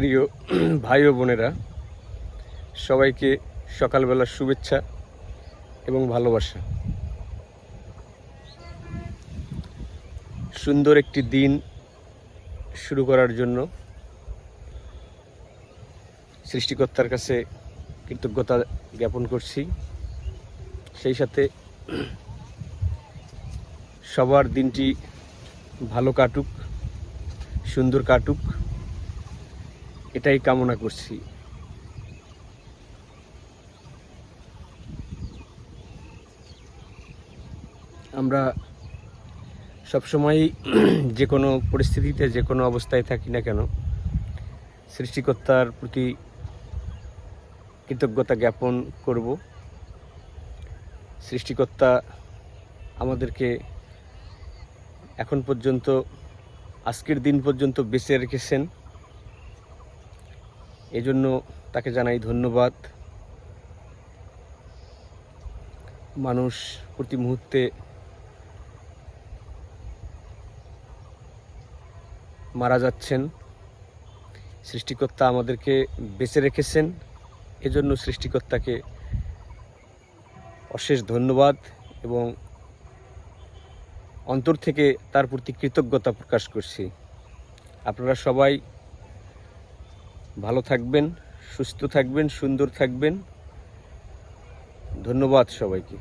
প্রিয় ভাই ও বোনেরা, সবাইকে সকালবেলার শুভেচ্ছা এবং ভালোবাসা। সুন্দর একটি দিন শুরু করার জন্য সৃষ্টিকর্তার কাছে কৃতজ্ঞতা জ্ঞাপন করছি। সেই সাথে সবার দিনটি ভালো কাটুক, সুন্দর কাটুক। এটাই কামনা করছি। আমরা সবসময়ই যে কোনো পরিস্থিতিতে, যে কোনো অবস্থায় থাকি না কেন, সৃষ্টিকর্তার প্রতি কৃতজ্ঞতা জ্ঞাপন করব। সৃষ্টিকর্তা আমাদেরকে এখন পর্যন্ত, আজকের দিন পর্যন্ত বেঁচে রেখেছেন। এজন্য তাকে জানাই ধন্যবাদ। মানুষ প্রতি মুহূর্তে মারা যাচ্ছেন। সৃষ্টিকর্তা আমাদেরকে বেঁচে রেখেছেন। এজন্য সৃষ্টিকর্তাকে অশেষ ধন্যবাদ এবং অন্তর থেকে তার প্রতি কৃতজ্ঞতা প্রকাশ করছি। আপনারা সবাই ভালো থাকবেন সুস্থ থাকবেন সুন্দর থাকবেন। ধন্যবাদ সবাইকে।